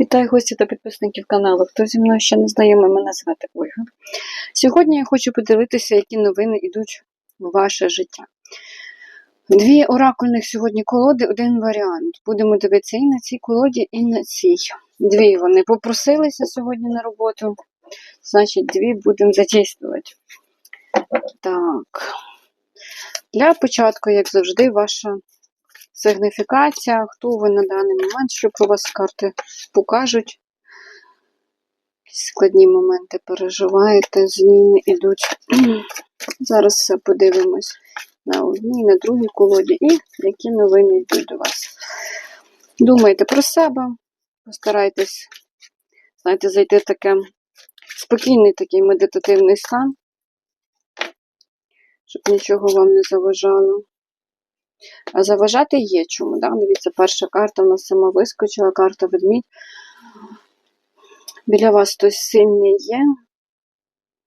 Вітаю гості та підписників каналу. Хто зі мною ще не знайомий, мене звати Ольга. Сьогодні я хочу подивитися, які новини йдуть в ваше життя. Дві оракульних сьогодні колоди, один варіант. Будемо дивитися і на цій колоді, і на цій. Дві вони попросилися сьогодні на роботу. Значить, дві будемо задействувати. Так. Для початку, як завжди, ваша сигніфікація, хто ви на даний момент, що про вас карти покажуть. Складні моменти переживаєте, зміни йдуть. Зараз подивимось на одній, на другій колоді і які новини йдуть до вас. Думайте про себе, постарайтесь, знаєте, зайти в таке спокійний такий медитативний стан, щоб нічого вам не заважало. А заважати є чому. Да? Дивіться, перша карта в нас сама вискочила, карта ведмідь. Біля вас хтось сильний є,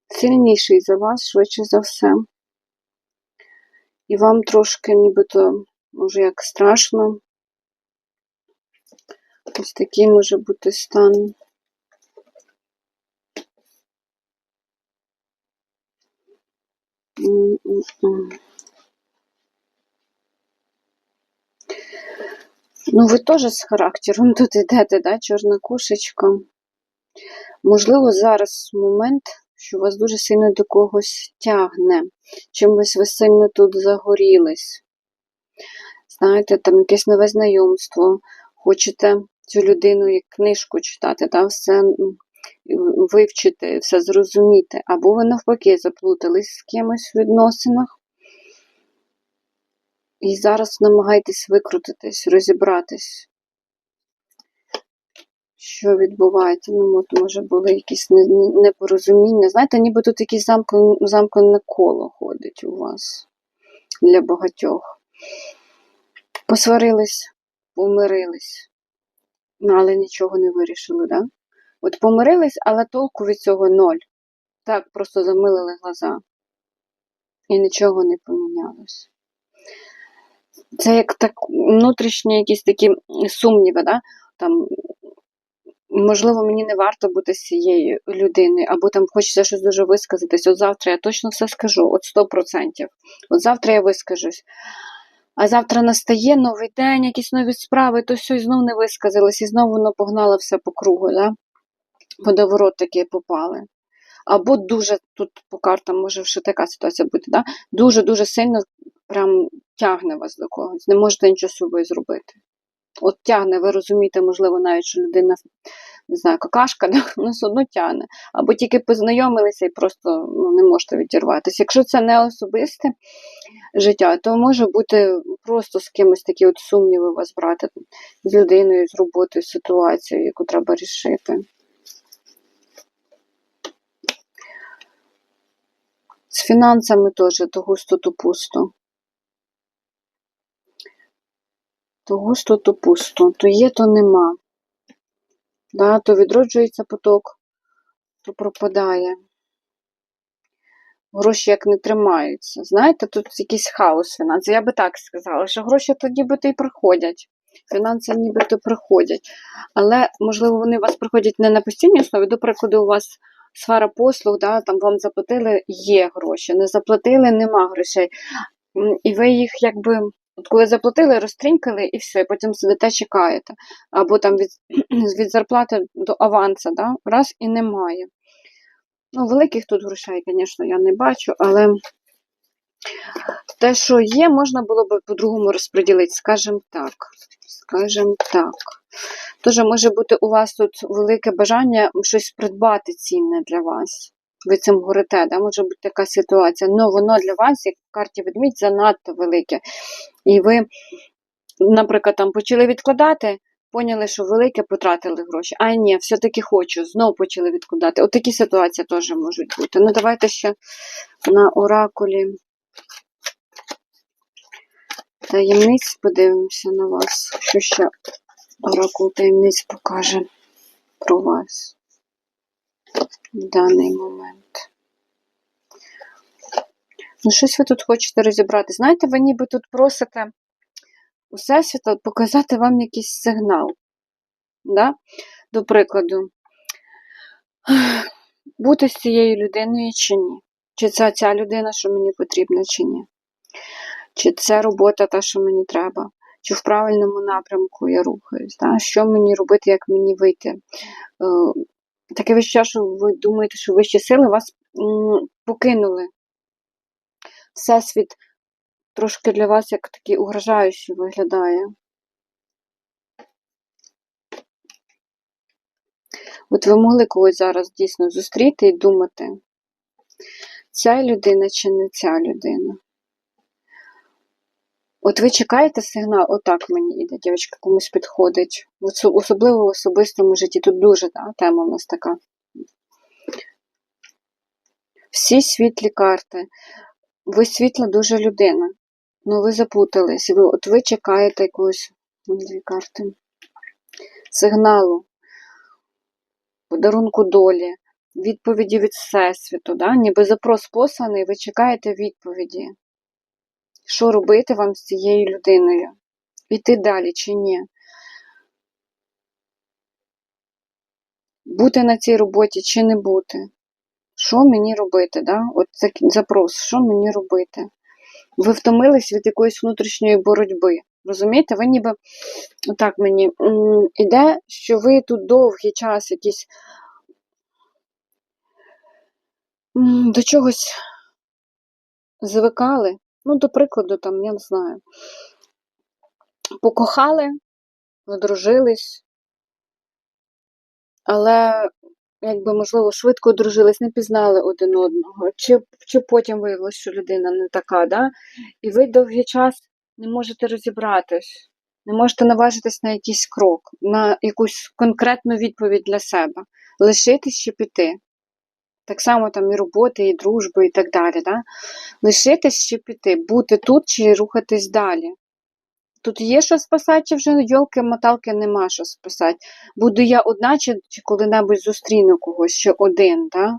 сильніший за вас, швидше за все. І вам трошки нібито, може, як страшно. Ось такий може бути стан. М-м-м. Ну, ви теж з характером тут йдете, да, чорна кошечка. Можливо, зараз момент, що вас дуже сильно до когось тягне. Чимось ви сильно тут загорілись. Знаєте, там якесь нове знайомство. Хочете цю людину як книжку читати, да, все вивчити, все зрозуміти. Або ви навпаки заплутались з кимось в відносинах. І зараз намагайтесь викрутитись, розібратись, що відбувається. Ну, от, може, були якісь непорозуміння. Знаєте, ніби тут якесь замкнене коло ходить у вас для багатьох. Посварились, помирились, але нічого не вирішили, да? От помирились, але толку від цього ноль. Так, просто замилили глаза. І нічого не помінялось. Це як так внутрішні якісь такі сумніви, да? там, можливо, мені не варто бути з цією людиною, або там хочеться щось дуже висказатись. От завтра я точно все скажу, от 100%. От завтра я вискажусь. А завтра настає новий день, якісь нові справи, то все і знов не висказалось, і знову воно погнало все по кругу, да? водоворот такі попали. Або дуже, тут по картам може ще така ситуація бути, да? дуже-дуже сильно прям тягне вас до когось, не можете нічого з собою зробити. От тягне, ви розумієте, можливо, навіть, що людина, не знаю, какашка, да? ну все одно тягне. Або тільки познайомилися і просто ну, не можете відірватися. Якщо це не особисте життя, то може бути просто з кимось такі от сумніви вас брати, з людиною, з роботою, з ситуацією, яку треба рішити. З фінансами теж то густо, то пусто. То густо, то пусто, то є, то нема. Да, То відроджується поток, то пропадає. Гроші як не тримаються. Знаєте, тут якийсь хаос фінансів. Я би так сказала, що гроші то й приходять. Фінанси нібито приходять. Але, можливо, вони у вас приходять не на постійній основі. До прикладу, у вас сфера послуг, да, там вам заплатили, є гроші. Не заплатили, нема грошей. І ви їх якби. От коли заплатили, розтринькали і все, потім сидите, чекаєте. Або там від від зарплати до аванса, да? раз і немає. Ну, Великих тут грошей, звісно, я не бачу, але те, що є, можна було б по-другому розподілити, скажімо так. Скажімо так. Тож може бути у вас тут велике бажання щось придбати цінне для вас. Ви цим горите, да? може бути така ситуація. але воно для вас, як в карті ведмідь, занадто велике. І ви, наприклад, там почали відкладати, поняли, що велике, потратили гроші. А ні, все-таки хочу, знову почали відкладати. От такі ситуації теж можуть бути. Ну, давайте ще на оракулі таємниць подивимося на вас. Що ще оракул таємниць покаже про вас в даний момент. Ну, щось ви тут хочете розібрати. Знаєте, ви ніби тут просите у Всесвіта показати вам якийсь сигнал. Да? До прикладу, бути з цією людиною чи ні? Чи це ця людина, що мені потрібна, чи ні? Чи це робота та, що мені треба? Чи в правильному напрямку я рухаюсь? Да? Що мені робити, як мені вийти? Е, Таке відчуття, що ви думаєте, що вищі сили вас покинули. Всесвіт трошки для вас як такий угрожаючий виглядає. От ви могли когось зараз дійсно зустріти і думати, ця людина чи не ця людина. От ви чекаєте сигнал, отак мені іде, дівчинка комусь підходить. Особливо в особистому житті. Тут дуже да, тема в нас така. Всі світлі карти. Ви світла дуже людина. Ну ви заплутались. Ви, от ви чекаєте якогось ну, дві карти. Сигналу, подарунку долі, відповіді від Всесвіту. Да? Ніби запрос посланий, ви чекаєте відповіді. Що робити вам з цією людиною? Іти далі чи ні? Бути на цій роботі чи не бути? Що мені робити? Да? От такий запрос, що мені робити? Ви втомились від якоїсь внутрішньої боротьби. Розумієте, ви ніби так мені іде, що ви тут довгий час якийсь до чогось звикали. Ну, до прикладу, там, я не знаю, покохали, одружились, але, якби, можливо, швидко одружились, не пізнали один одного, чи, чи потім виявилось, що людина не така, да? і ви довгий час не можете розібратись, не можете наважитись на якийсь крок, на якусь конкретну відповідь для себе, лишитись чи піти. Так само там і роботи, і дружби, і так далі. Да? Лишитись чи піти, бути тут чи рухатись далі. Тут є що спасати, чи вже йолки-моталки нема що спасати. Буду я одна, чи, коли-небудь зустріну когось ще один, да?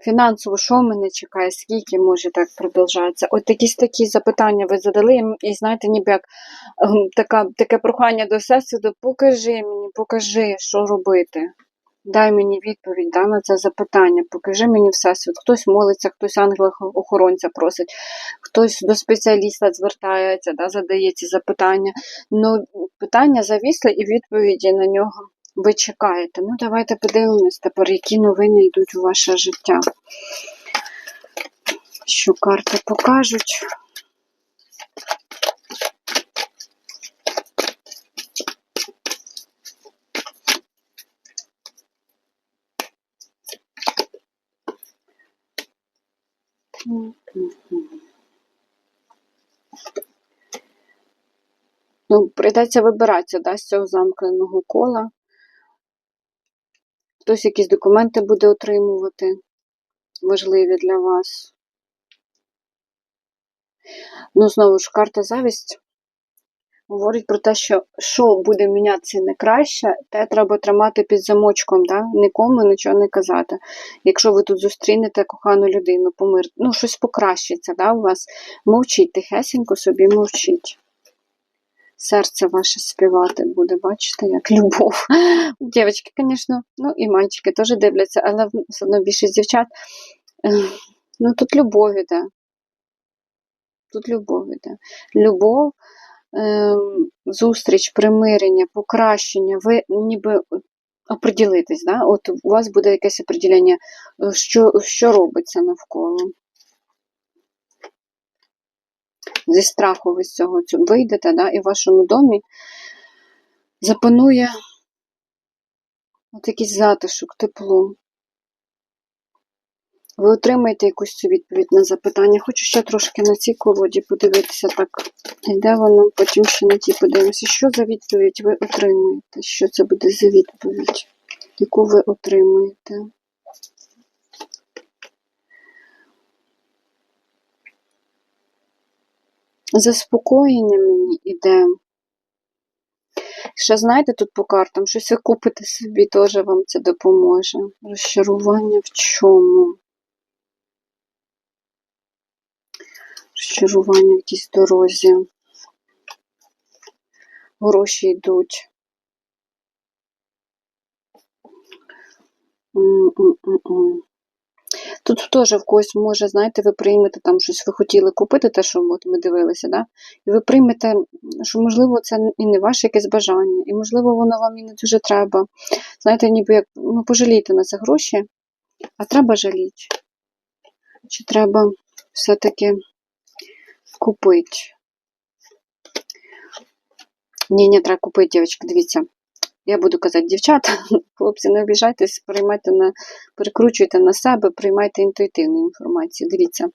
Фінансово, що мене чекає, скільки може так продовжатися? От якісь такі запитання ви задали, і знаєте, ніби як ем, така, таке прохання до всесвіту, покажи мені, покажи, що робити. Дай мені відповідь да, на це запитання, покажи мені всесвіт. Хтось молиться, хтось ангела-охоронця просить, хтось до спеціаліста звертається, да, задає ці запитання. Ну, питання завісли і відповіді на нього ви чекаєте. Ну, давайте подивимось тепер, які новини йдуть у ваше життя. Що карти покажуть. Ну, прийдеться вибиратися да, з цього замкненого кола. Хтось якісь документи буде отримувати, важливі для вас. Ну, знову ж, карта завість говорить про те, що що буде мінятися не краще, те треба тримати під замочком, да? нікому нічого не казати. Якщо ви тут зустрінете кохану людину, помир, ну, щось покращиться да, у вас, мовчіть, тихесенько собі мовчіть. Серце ваше співати буде, бачите, як любов. Дівчатки, звісно, ну і мальчики теж дивляться, але все одно більшість дівчат. Ну, тут любов іде. Тут любов іде. Любов, зустріч, примирення, покращення. Ви ніби оприділитесь, да? От у вас буде якесь оприділення, е, що, що робиться навколо. Зі страху ви з цього вийдете, да? і в вашому домі запанує от якийсь затишок, тепло. Ви отримаєте якусь цю відповідь на запитання. Хочу ще трошки на цій колоді подивитися, так, іде воно, потім ще на тій подивимося. Що за відповідь ви отримуєте? Що це буде за відповідь, яку ви отримуєте? Заспокоєння мені іде. Ще знаєте, тут по картам, щось ви купите собі, теж вам це допоможе. Розчарування в чому? Розчарування в якійсь дорозі. Гроші йдуть. Тут теж в когось може, знаєте, ви приймете там щось, ви хотіли купити те, що от ми дивилися, да? і ви приймете, що, можливо, це і не ваше якесь бажання, і, можливо, воно вам і не дуже треба. Знаєте, ніби як ну, пожалійте на це гроші, а треба жаліти. Чи треба все-таки купити? Ні, не треба купити, дівчатки, дивіться. Я буду казати, дівчата, хлопці, не обіжайтесь, приймайте на, перекручуйте на себе, приймайте інтуїтивну інформацію. Дивіться.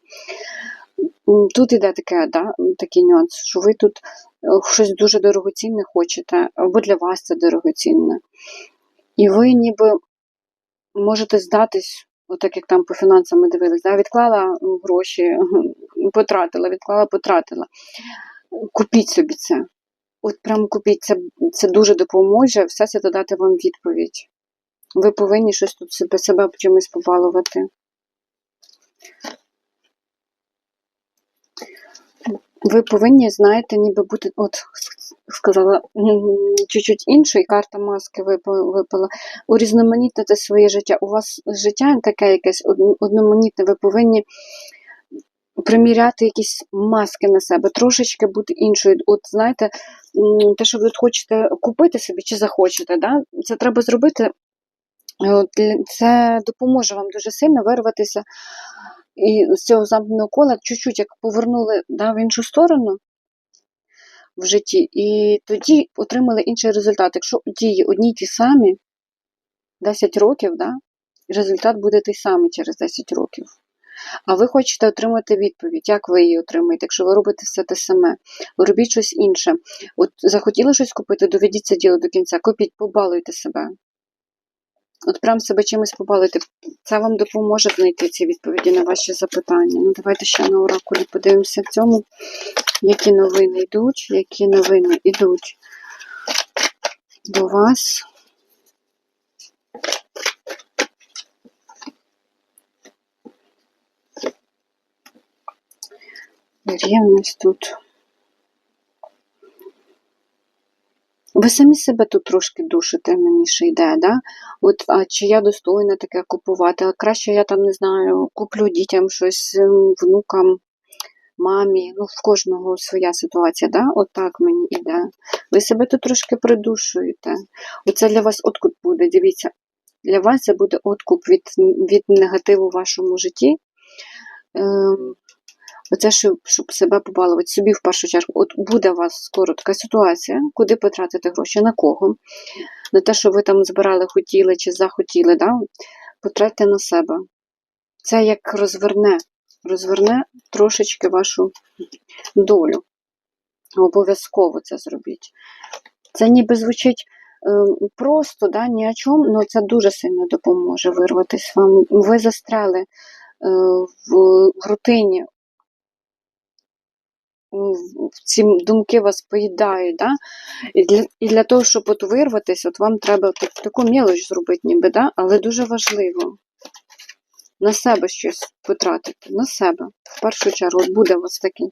Тут іде таке, да, такий нюанс, що ви тут е, щось дуже дорогоцінне хочете, або для вас це дорогоцінне. І ви ніби можете здатись, отак як там по фінансам ми дивились, да, відклала гроші, потратила, відклала, потратила. Купіть собі це. От прям купіть, це, це дуже допоможе все це дати вам відповідь. Ви повинні щось тут себе, себе чимось побалувати. Ви повинні, знаєте, ніби бути, от сказала чуть-чуть інше, карта маски випала. Урізноманітнити своє життя. У вас життя таке якесь одноманітне, ви повинні приміряти якісь маски на себе, трошечки бути іншою. От знаєте, те, що ви хочете купити собі чи захочете, да? це треба зробити. Це допоможе вам дуже сильно вирватися і з цього замкненого кола чуть-чуть як повернули да, в іншу сторону в житті, і тоді отримали інший результат. Якщо дії одні й ті самі 10 років, да, результат буде той самий через 10 років. А ви хочете отримати відповідь, як ви її отримаєте, якщо ви робите все те саме, робіть щось інше. От захотіли щось купити, доведіть це діло до кінця, купіть, побалуйте себе. От прям себе чимось побалуйте. Це вам допоможе знайти ці відповіді на ваші запитання. Ну, давайте ще на оракулі подивимося в цьому, які новини йдуть, які новини йдуть до вас. Рівність тут. Ви самі себе тут трошки душите, мені ще йде, да? От, а чи я достойна таке купувати? А краще я там не знаю, куплю дітям щось, ем, внукам, мамі. Ну, в кожного своя ситуація, да? От так мені йде. Ви себе тут трошки придушуєте. Оце для вас откуп буде, дивіться. Для вас це буде откуп від, від негативу в вашому житті. Ем, Оце, щоб, щоб себе побалувати собі в першу чергу. От буде у вас скоро така ситуація, куди потратити гроші, на кого? На те, що ви там збирали, хотіли чи захотіли, да? потратьте на себе. Це як розверне, розверне трошечки вашу долю. Обов'язково це зробіть. Це ніби звучить е, просто, да, ні о чому, але це дуже сильно допоможе вирватися вам. Ви застряли е, в, рутині ці думки вас поїдають, да? і, для, і для того, щоб от вирватися, от вам треба так, таку мілоч зробити, ніби, да? але дуже важливо на себе щось потратити, на себе. В першу чергу, от буде у вас таке,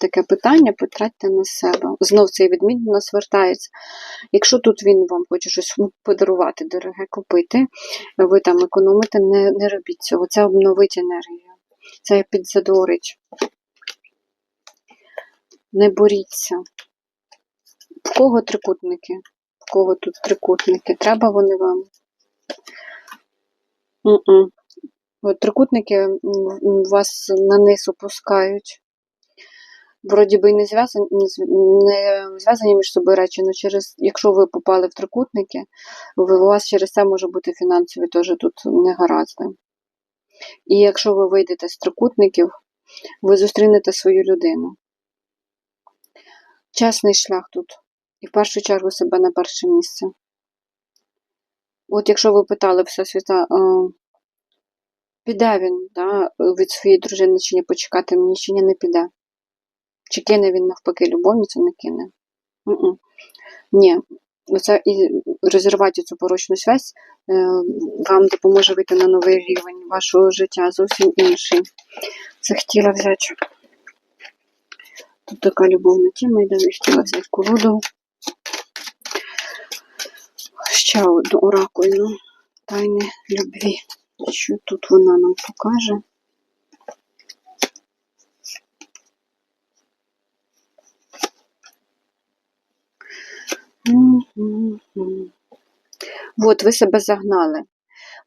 таке питання, потратьте на себе. Знов цей відмінь до нас вертається. Якщо тут він вам хоче щось ну, подарувати, дороге, купити, ви там економите, не, не робіть цього. Це обновить енергію, це підзадорить. Не боріться. В кого трикутники? В кого тут трикутники? Треба вони вам? М-м. От трикутники вас на низ опускають. Вроді би не зв'язані, не зв'язані між собою речі, але через, якщо ви попали в трикутники, у вас через це може бути фінансові теж тут негаразди. І якщо ви вийдете з трикутників, ви зустрінете свою людину. Чесний шлях тут. І в першу чергу себе на перше місце. От якщо ви питали Всесвіта, е, піде він да, від своєї дружини чи ні, почекати мені, чи ні, не піде. Чи кине він навпаки любовницю, не кине. М-м. Ні. Оце і розірвати цю порочну связь е, вам допоможе вийти на новий рівень вашого життя, зовсім інший. Це хотіла взяти. Тут така любовна тема йде, я хотіла взяти колоду. Ще одну оракульну. Тайни любві. Що тут вона нам покаже? От ви себе загнали.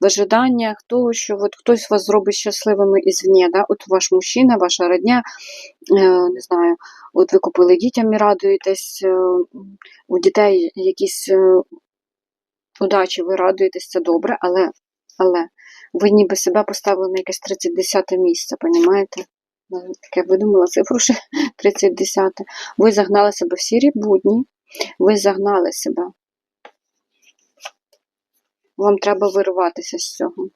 В ожиданнях того, що от хтось вас зробить щасливими ізвні, да? от ваш мужчина, ваша родня, е, не знаю, от ви купили дітям і радуєтесь, е, у дітей якісь е, удачі, ви радуєтесь, це добре, але, але ви ніби себе поставили на якесь 30-10 місце, понімаєте? Ну, Таке видумала цифру ще 30-10. Ви загнали себе в сірі будні, ви загнали себе. Вам треба вириватися з цього.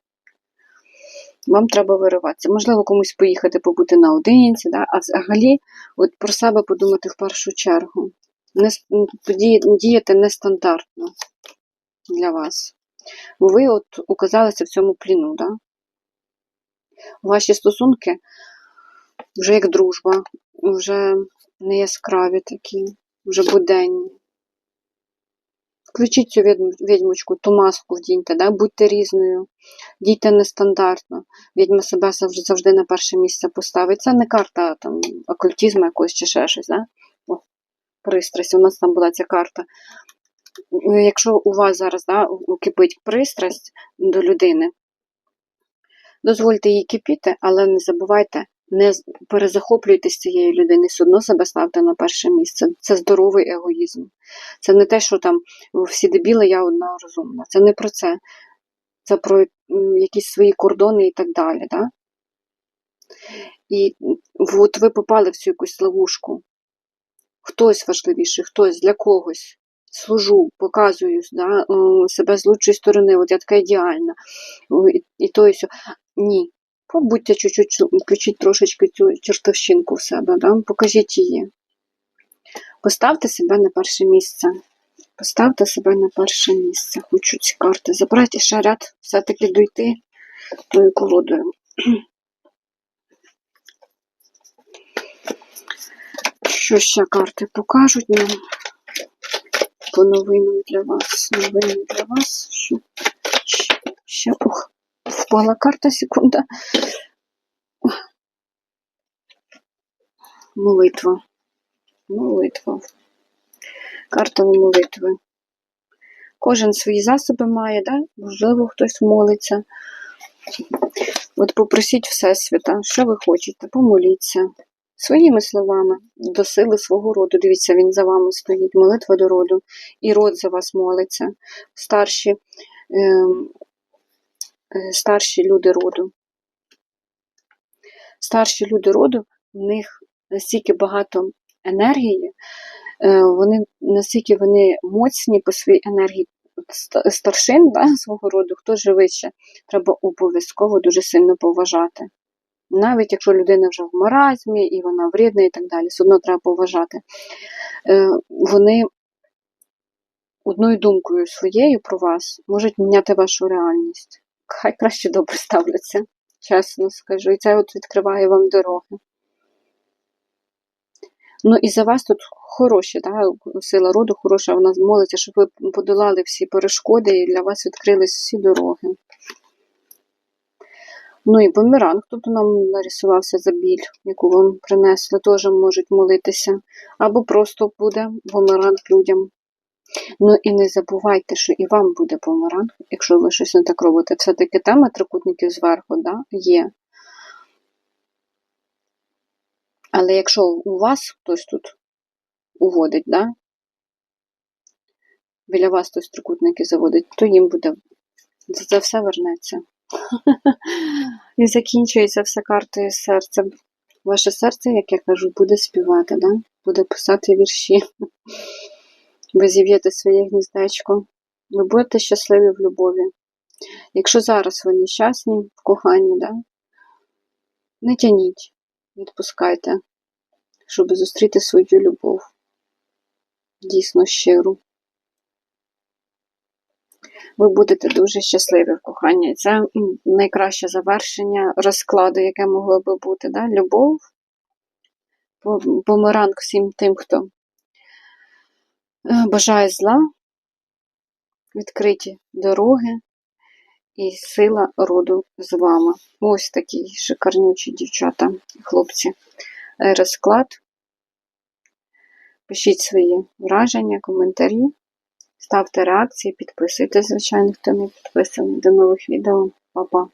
Вам треба вириватися. Можливо, комусь поїхати побути наодинці, да? а взагалі от про себе подумати в першу чергу. Не, діяти нестандартно для вас. Бо ви от оказалися в цьому пліну, да? Ваші стосунки вже як дружба, вже не яскраві такі, вже буденні. Включіть цю відьм- відьмочку, ту маску вдіньте, да? будьте різною, дійте нестандартно. Відьма себе завжди, на перше місце поставить. Це не карта там, окультизму якогось чи ще щось. Да? О, пристрасть, у нас там була ця карта. Е, Якщо у вас зараз да, кипить пристрасть до людини, дозвольте їй кипіти, але не забувайте, не перезахоплюйтесь цією людиною, все одно себе ставте на перше місце. Це здоровий егоїзм. Це не те, що там всі дебіли, я одна розумна. Це не про це. Це про якісь свої кордони і так далі. Да? І от ви попали в цю якусь ловушку. Хтось важливіший, хтось для когось. Служу, показую да, себе з лучшої сторони, от я така ідеальна. І, і то і сьо. Ні. Побудьте чуть-чуть, включіть трошечки цю чертовщинку в себе, да? покажіть її. Поставте себе на перше місце. Поставте себе на перше місце. Хочу ці карти забрати ще ряд все-таки дойти тою колодою. Що ще карти покажуть нам по новинам для вас? Новини для вас. Що ще, ще ух, впала карта, секунда. Молитва. Молитва. Карта молитви. Кожен свої засоби має, да? можливо, хтось молиться. От попросіть Всесвіта, що ви хочете, помоліться. Своїми словами, до сили свого роду. Дивіться, він за вами стоїть, молитва до роду, і род за вас молиться. Старші, е, старші люди роду. Старші люди роду, в них настільки багато енергії, е, вони настільки вони моцні по своїй енергії старшин да, свого роду, хто живе треба обов'язково дуже сильно поважати. Навіть якщо людина вже в маразмі і вона вредна і так далі, все одно треба поважати. Е, Вони одною думкою своєю про вас можуть міняти вашу реальність. Хай краще добре ставляться, чесно скажу. І це от відкриває вам дороги. Ну і за вас тут хороші, да, сила роду хороша, вона молиться, щоб ви подолали всі перешкоди і для вас відкрились всі дороги. Ну і бумеранг тут нам нарисувався за біль, яку вам принесли, теж можуть молитися. Або просто буде бумеранг людям. Ну і не забувайте, що і вам буде бумеранг, якщо ви щось не так робите. Все-таки тема трикутників зверху да, є. Але якщо у вас хтось тут уводить, да, біля вас хтось трикутники заводить, то їм буде за це все вернеться. І закінчується все картою серця. Ваше серце, як я кажу, буде співати, да? буде писати вірші. Ви зів'єте своє гніздечко. Ви будете щасливі в любові. Якщо зараз ви нещасні в коханні, да? не тяніть, відпускайте, щоб зустріти свою любов. Дійсно щиру. Ви будете дуже щасливі в коханні. Це найкраще завершення розкладу, яке могло би бути. Да? Любов, Бу- всім тим, хто е, бажає зла, відкриті дороги і сила роду з вами. Ось такі шикарнючі дівчата, хлопці. Е, Розклад. Пишіть свої враження, коментарі, ставте реакції, підписуйтесь, звичайно, хто не підписаний. До нових відео. Па-па!